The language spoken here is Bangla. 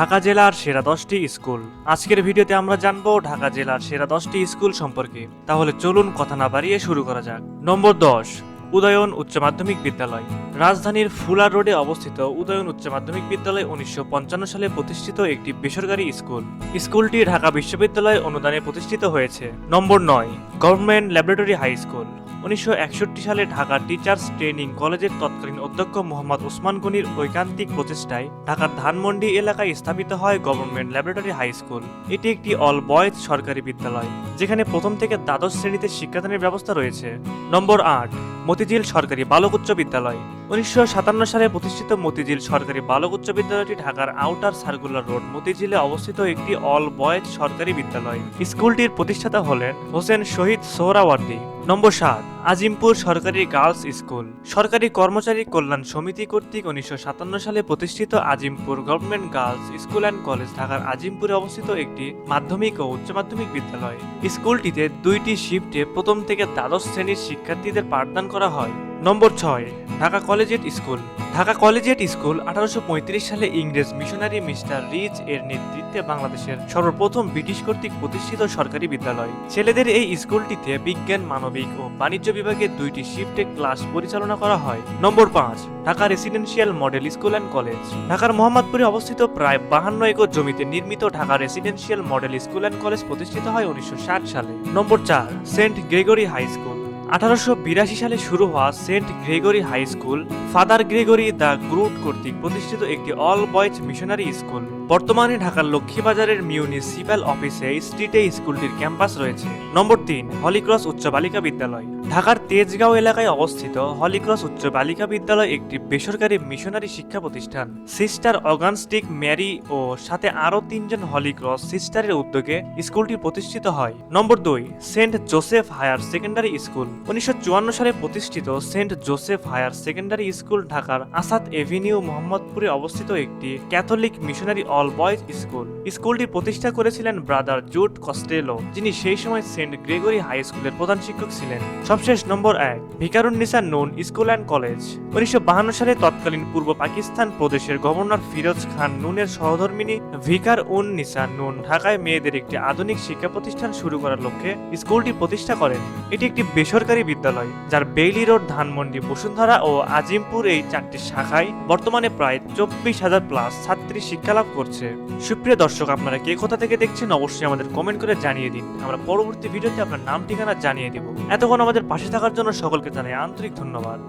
ঢাকা জেলার সেরা দশটি স্কুল। আজকের ভিডিওতে আমরা জানব ঢাকা জেলার সেরা দশটি স্কুল সম্পর্কে। তাহলে চলুন কথা না বাড়িয়ে শুরু করা যাক। নম্বর দশ, উদয়ন উচ্চ মাধ্যমিক বিদ্যালয়। রাজধানীর ফুলার রোডে অবস্থিত উদয়ন উচ্চ মাধ্যমিক বিদ্যালয় উনিশশো পঞ্চান্ন সালে প্রতিষ্ঠিত একটি বেসরকারি স্কুল। স্কুলটি ঢাকা বিশ্ববিদ্যালয় অনুদানে প্রতিষ্ঠিত হয়েছে। নম্বর নয়, গভর্নমেন্ট ল্যাবরেটরি হাই স্কুল। উনিশশো একষট্টি সালে ঢাকা টিচার্স ট্রেনিং কলেজের তৎকালীন অধ্যক্ষ মোহাম্মদ ওসমান গনির ঐকান্তিক প্রচেষ্টায় ঢাকার ধানমন্ডি এলাকায় স্থাপিত হয় গভর্নমেন্ট ল্যাবরেটরি হাই স্কুল। এটি একটি অল বয়েজ সরকারি বিদ্যালয়, যেখানে প্রথম থেকে দ্বাদশ শ্রেণীতে শিক্ষাদানের ব্যবস্থা রয়েছে। নম্বর আট, মতিঝিল সরকারি বালক উচ্চ বিদ্যালয়। উনিশশো সাতান্ন সালে প্রতিষ্ঠিত মতিঝিল সরকারি বালক উচ্চ বিদ্যালয়টি ঢাকার আউটার সার্কুলার রোড, মতিঝিলে অবস্থিত একটি অল বয়েজ সরকারি বিদ্যালয়। স্কুলটির প্রতিষ্ঠাতা হলেন হোসেন শহীদ সোহরাওয়ার্দী। নম্বর সাত, আজিমপুর সরকারি গার্লস স্কুল। সরকারি কর্মচারী কল্যাণ সমিতি কর্তৃক উনিশশো সাতান্ন সালে প্রতিষ্ঠিত Azimpur government girls school and college ঢাকার আজিমপুরে অবস্থিত একটি মাধ্যমিক ও উচ্চ মাধ্যমিক বিদ্যালয়। স্কুলটিতে দুইটি শিফটে প্রথম থেকে দ্বাদশ শ্রেণির শিক্ষার্থীদের পাঠদান করা হয়। নম্বর ছয়, Dhaka collegiate school. Dhaka collegiate school আঠারোশো পঁয়ত্রিশ সালে ইংরেজ মিশনারি মিস্টার রিচ এর নেতৃত্বে বাংলাদেশের সর্বপ্রথম ব্রিটিশ কর্তৃক প্রতিষ্ঠিত সরকারি বিদ্যালয়। ছেলেদের এই স্কুলটিতে বিজ্ঞান, মানবিক ও বাণিজ্য বিভাগে দুইটি শিফটে ক্লাস পরিচালনা করা হয়। নম্বর পাঁচ, Dhaka residential model school and college. ঢাকার মোহাম্মদপুরে অবস্থিত প্রায় বাহান্ন একর জমিতে নির্মিত Dhaka residential model school and college প্রতিষ্ঠিত হয় উনিশশো ষাট সালে। নম্বর চার, সেন্ট গ্রেগরি হাই স্কুল। আঠারোশো বিরাশি সালে শুরু হওয়া saint Gregory high school father Gregory de Groot কর্তৃক প্রতিষ্ঠিত একটি অল বয়েজ মিশনারি স্কুল। বর্তমানে ঢাকার লক্ষ্মীবাজারের মিউনিসিপ্যাল অফিসে স্ট্রিটে স্কুলটির ক্যাম্পাস রয়েছে। নম্বর তিন, হলিক্রস উচ্চ বালিকা বিদ্যালয়। ঢাকার তেজগাঁও এলাকায় অবস্থিত হলিক্রস উচ্চ বালিকা বিদ্যালয় একটি বেসরকারি মিশনারি শিক্ষা প্রতিষ্ঠান। সিস্টার অগানস্টিক ম্যারি ও সাথে আরও তিনজন হলিক্রস সিস্টারের উদ্যোগে স্কুলটি প্রতিষ্ঠিত হয়। নম্বর দুই, saint Joseph higher secondary school. উনিশশো চুয়ান্ন সালে প্রতিষ্ঠিত saint Joseph higher secondary school ঢাকার আসাদ এভিনিউ মোহাম্মদপুরে অবস্থিত একটি Catholic missionary all boys school. স্কুলটি প্রতিষ্ঠা করেছিলেন ব্রাদার জুট কস্টেলো, যিনি সেই সময় সেন্ট গ্রেগরি হাই স্কুলের প্রধান শিক্ষক ছিলেন। সবশেষ নম্বর এক ভিকারুন নিসা নুন স্কুল অ্যান্ড কলেজ। উনিশশো সালে তৎকালীন পূর্ব পাকিস্তান প্রদেশের গভর্নর ফিরোজ খান নুনের সহধর্মিনী ভিকার উন নিসা নুন ঢাকায় মেয়েদের একটি আধুনিক শিক্ষা প্রতিষ্ঠান শুরু করার লক্ষ্যে স্কুলটি প্রতিষ্ঠা করেন। এটি একটি বেসরকারি বিদ্যালয়, যার বেইলি রোড, ধানমন্ডি, বসুন্ধরা ও আজিমপুর এই চারটি শাখায় বর্তমানে প্রায় চব্বিশ হাজার প্লাস ছাত্রী শিক্ষালাভ করছে। সুপ্রিয় দর্শক, আপনারা কে কোথা থেকে দেখছেন অবশ্যই আমাদের কমেন্ট করে জানিয়ে দিন। আমরা পরবর্তী ভিডিওতে আপনার নাম, ঠিকানা জানিয়ে দিব। এতক্ষণ আমাদের পাশে থাকার জন্য সকলকে জানাই আন্তরিক ধন্যবাদ।